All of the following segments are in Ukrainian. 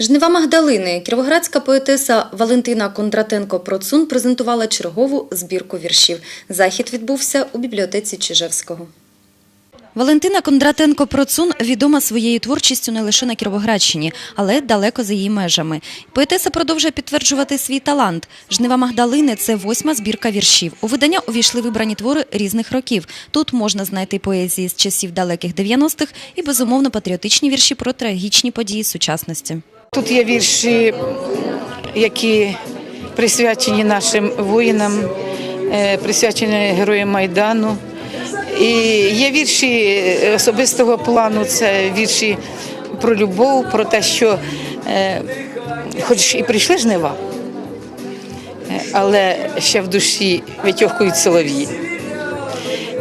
Жнива Магдалини, кіровоградська поетеса Валентина Кондратенко Процун презентувала чергову збірку віршів. Захід відбувся у бібліотеці Чижевського. Валентина Кондратенко Процун відома своєю творчістю не лише на Кіровоградщині, але далеко за її межами. Поетеса продовжує підтверджувати свій талант. Жнива Магдалини це восьма збірка віршів. У видання увійшли вибрані твори різних років. Тут можна знайти поезії з часів далеких 90-х і безумовно патріотичні вірші про трагічні події сучасності. Тут є вірші, які присвячені нашим воїнам, е, присвячені героям Майдану. І є вірші особистого плану, це вірші про любов, про те, що е, хоч і прийшли жнива, але ще в душі витьохують солов'ї.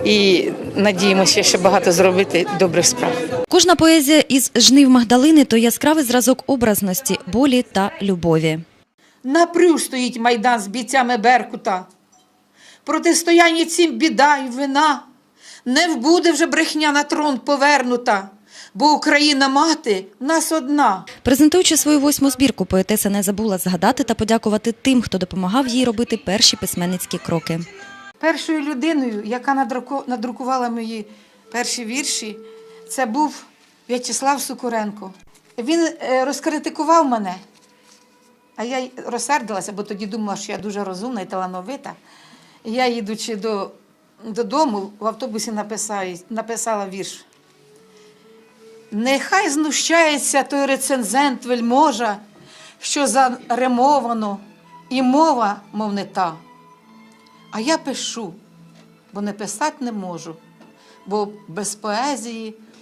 І надіємося ще багато зробити добрих справ. Кожна поезія із жнив Магдалини то яскравий зразок образності, болі та любові. Напрю стоїть майдан з бійцями Беркута. Протистояння цим біда й вина. Не вбуде вже брехня на трон повернута, бо Україна мати в нас одна. Презентуючи свою восьму збірку, поетеса не забула згадати та подякувати тим, хто допомагав їй робити перші письменницькі кроки. Першою людиною, яка надруку- надрукувала мої перші вірші, це був В'ячеслав Сукуренко. Він е, розкритикував мене, а я розсердилася, бо тоді думала, що я дуже розумна і талановита. Я, їдучи до, додому, в автобусі написала, написала вірш. Нехай знущається той рецензент вельможа, що заремовано, і мова, мов не та. А я пишу, бо не писати не можу, бо без поезії